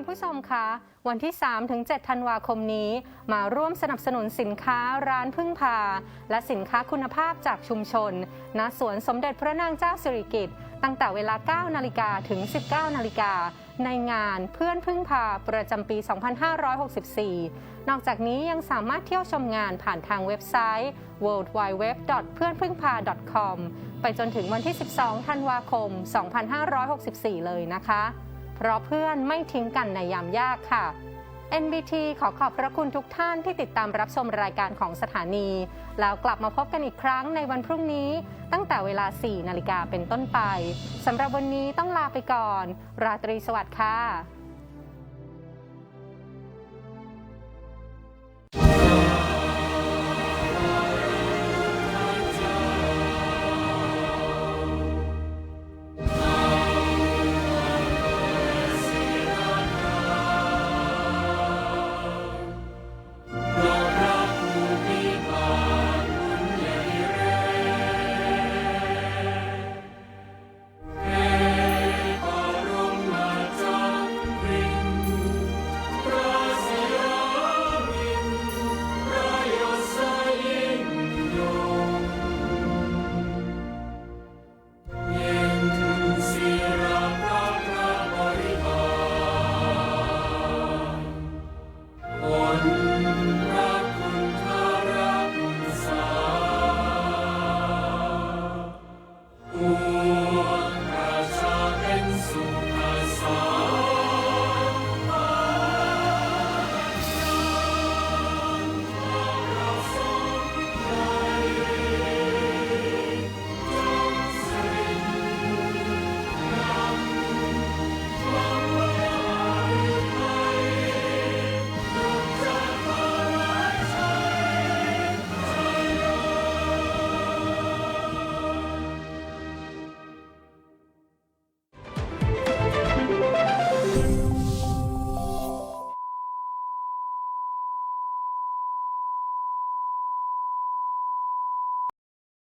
คุณผู้ชมคะ วันที่ 3-7 ธันวาคมนี้ มาร่วมสนับสนุนสินค้าร้านพึ่งพา และสินค้าคุณภาพจากชุมชน ณ สวนสมเด็จพระนางเจ้าสิริกิติ์ตั้งแต่เวลา 9 นาฬิกาถึง 19 นาฬิกา ในงานเพื่อนพึ่งพาประจำปี 2564 นอกจากนี้ยังสามารถเที่ยวชมงานผ่านทางเว็บไซต์ worldwideweb.pheunphungpa.com ไปจนถึงวันที่ 12 ธันวาคม 2564 เลยนะคะ เพราะเพื่อนไม่ทิ้งกันในยามยากค่ะ NBT ขอขอบพระคุณทุกท่านที่ติดตามรับชมรายการของสถานี แล้วกลับมาพบกันอีกครั้งในวันพรุ่งนี้ ตั้งแต่เวลา 4 นาฬิกาเป็นต้นไปสำหรับวันนี้ต้องลาไปก่อน ราตรีสวัสดิ์ค่ะ